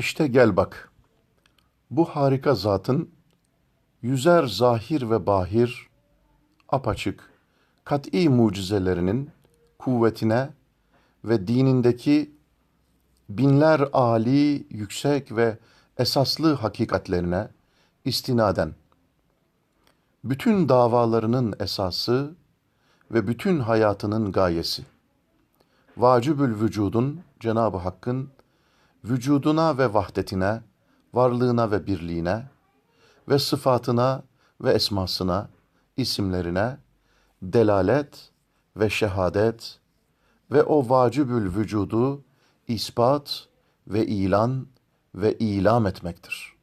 İşte gel bak. Bu harika zatın yüzer zahir ve bahir, apaçık, kat'i mucizelerinin kuvvetine ve dinindeki binler âli, yüksek ve esaslı hakikatlerine istinaden bütün davalarının esası ve bütün hayatının gayesi. Vacibül vücudun Cenab-ı Hakk'ın vücuduna ve vahdetine, varlığına ve birliğine ve sıfatına ve esmasına, isimlerine delalet ve şehadet ve o vacibül vücudu ispat ve ilan ve ilam etmektir.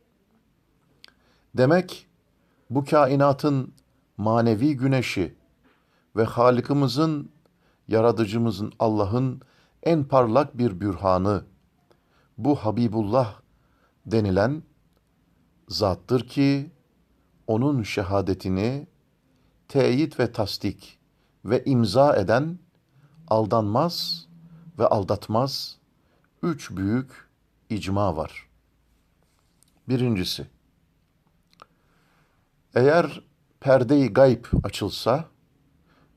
Demek bu kainatın manevi güneşi ve Halık'ımızın, yaratıcımızın Allah'ın en parlak bir bürhanı bu Habibullah denilen zattır ki onun şehadetini teyit ve tasdik ve imza eden aldanmaz ve aldatmaz üç büyük icma var. Birincisi, eğer perde-i gayb açılsa,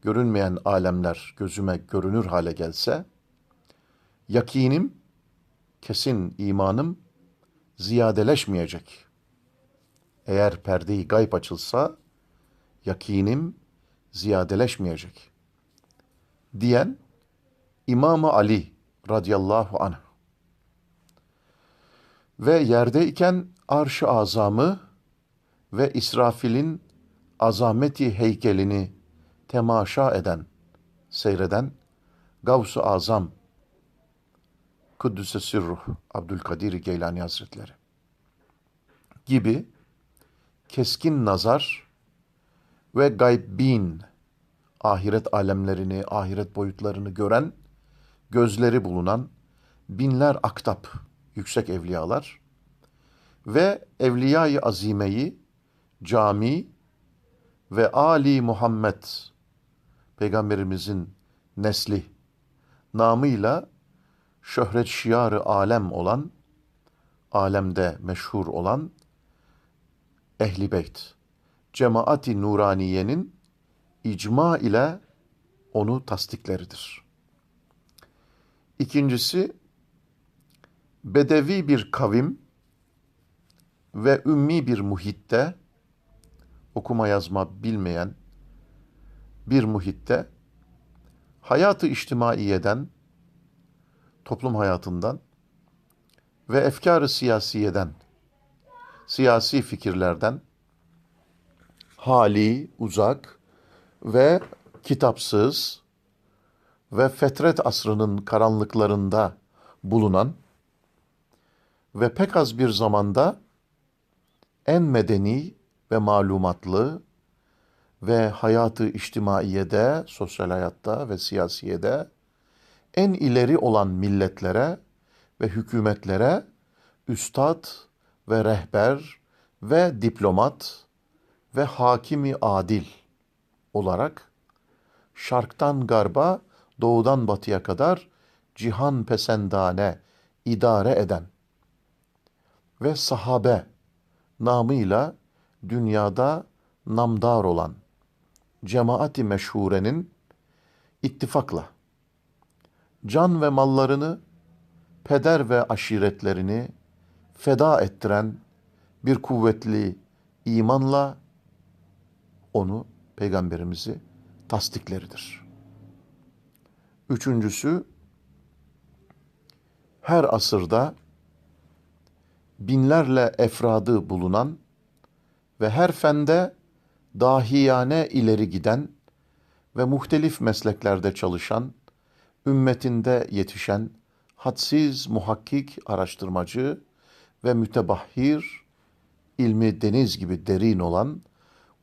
görünmeyen alemler gözüme görünür hale gelse, yakinim, kesin imanım ziyadeleşmeyecek. Eğer perde-i gayb açılsa, yakinim ziyadeleşmeyecek. Diyen İmam Ali radıyallahu anh. Ve yerdeyken arş-ı azamı ve İsrafil'in azameti heykelini temaşa eden, seyreden Gavs-ı Azam Kuddüs'e Sirruh Abdülkadir Geylani Hazretleri gibi keskin nazar ve gaybin ahiret alemlerini, ahiret boyutlarını gören gözleri bulunan binler aktap yüksek evliyalar ve evliyayı azimeyi cami ve Ali Muhammed peygamberimizin nesli namıyla şöhret şiarı alem olan alemde meşhur olan Ehli Beyt cemaati nuraniyenin icma ile onu tasdikleridir. İkincisi bedevi bir kavim ve ümmi bir muhitte okuma yazma bilmeyen bir muhitte hayatı içtimaiyeden, toplum hayatından ve efkarı siyasiyeden, siyasi fikirlerden hali, uzak ve kitapsız ve fetret asrının karanlıklarında bulunan ve pek az bir zamanda en medeni ve malumatlı ve hayatı içtimaiyede, sosyal hayatta ve siyasiyede en ileri olan milletlere ve hükümetlere üstad ve rehber ve diplomat ve hakimi adil olarak şarktan garba, doğudan batıya kadar cihan pesendane idare eden ve sahabe namıyla dünyada namdar olan cemaati meşhurenin ittifakla can ve mallarını, peder ve aşiretlerini feda ettiren bir kuvvetli imanla onu peygamberimizi tasdikleridir. Üçüncüsü her asırda binlerle efradı bulunan ve her fende dahiyane ileri giden ve muhtelif mesleklerde çalışan, ümmetinde yetişen hadsiz muhakkik araştırmacı ve mütebahhir, ilmi deniz gibi derin olan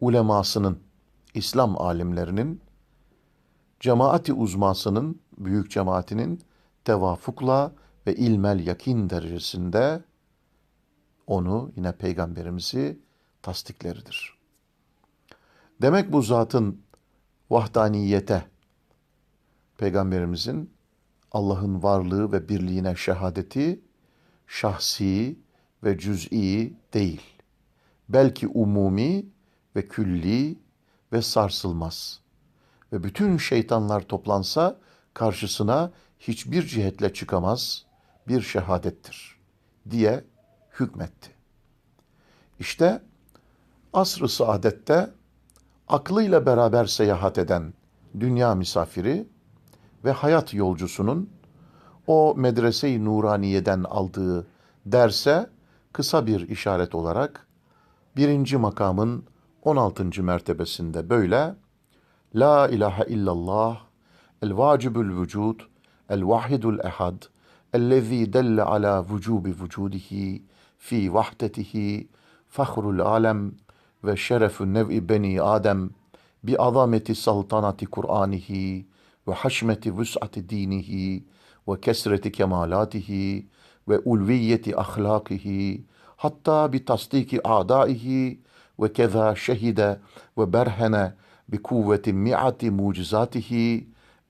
ulemasının, İslam alimlerinin, cemaati uzmasının, büyük cemaatinin tevafukla ve ilmel yakin derecesinde onu yine peygamberimizi tasdikleridir. Demek bu zatın vahdaniyete, peygamberimizin Allah'ın varlığı ve birliğine şehadeti şahsi ve cüz'i değil. Belki umumi ve külli ve sarsılmaz. Ve bütün şeytanlar toplansa karşısına hiçbir cihetle çıkamaz bir şehadettir diye hükmetti. İşte asr-ı saadette aklıyla beraber seyahat eden dünya misafiri ve hayat yolcusunun o medrese-i nuraniyeden aldığı derse kısa bir işaret olarak birinci makamın 16. mertebesinde böyle La ilahe illallah el vacibul vücud el vahidul ehad ellezî delle ala vücubi vücudihi fi vahdetihi fahrul alem ve şerefü nev'i beni Adem bi azameti saltanati Kur'anihi وحشمة وسعة دينه وكسرة كمالاته وألوية أخلاقه حتى بتصديق أعدائه وكذا شهد وبرهن بقوة مئة معجزاته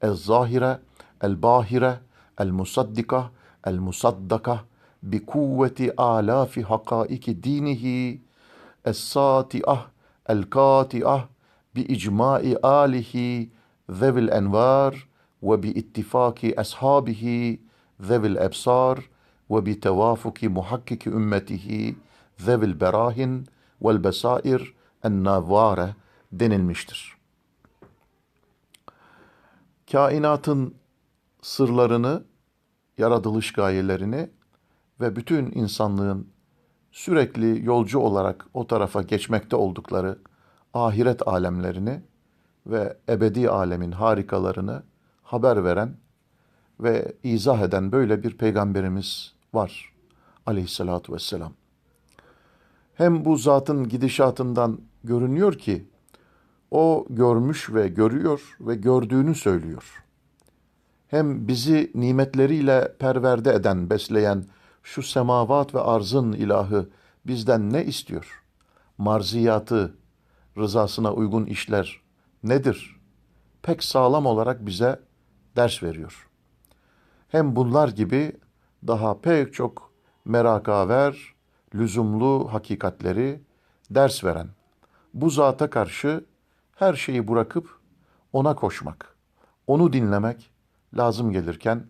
الظاهرة الباهرة المصدقة المصدقة بقوة آلاف حقائق دينه الساطئة القاطئة بإجماع آله ذوي الأنوار وباتفاق أصحابه ذوي الأبصار وبتوافق محقق أمته ذوي البراهن والبصائر النavare denilmiştir. Kainatın sırlarını, yaratılış gayelerini ve bütün insanlığın sürekli yolcu olarak o tarafa geçmekte oldukları ahiret alemlerini ve ebedi alemin harikalarını haber veren ve izah eden böyle bir peygamberimiz var aleyhissalatu vesselam. Hem bu zatın gidişatından görünüyor ki o görmüş ve görüyor ve gördüğünü söylüyor. Hem bizi nimetleriyle perverde eden, besleyen şu semavat ve arzın ilahı bizden ne istiyor? Marziyatı, rızasına uygun işler nedir? Pek sağlam olarak bize ders veriyor. Hem bunlar gibi daha pek çok merakaver, lüzumlu hakikatleri ders veren, bu zata karşı her şeyi bırakıp ona koşmak, onu dinlemek lazım gelirken,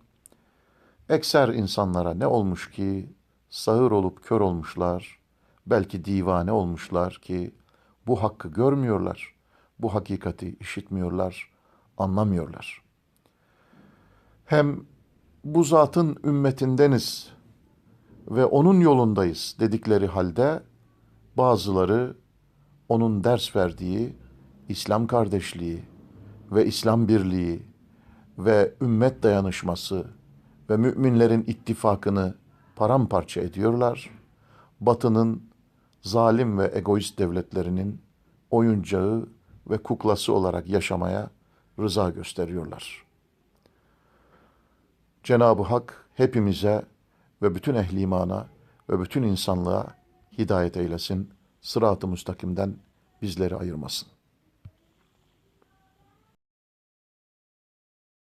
ekser insanlara ne olmuş ki sağır olup kör olmuşlar, belki divane olmuşlar ki bu hakkı görmüyorlar, bu hakikati işitmiyorlar, anlamıyorlar. Hem bu zatın ümmetindeniz ve onun yolundayız dedikleri halde bazıları onun ders verdiği İslam kardeşliği ve İslam birliği ve ümmet dayanışması ve müminlerin ittifakını paramparça ediyorlar. Batının zalim ve egoist devletlerinin oyuncağı ve kuklası olarak yaşamaya rıza gösteriyorlar. Cenab-ı Hak hepimize ve bütün ehli imana ve bütün insanlığa hidayet eylesin. Sırat-ı müstakimden bizleri ayırmasın.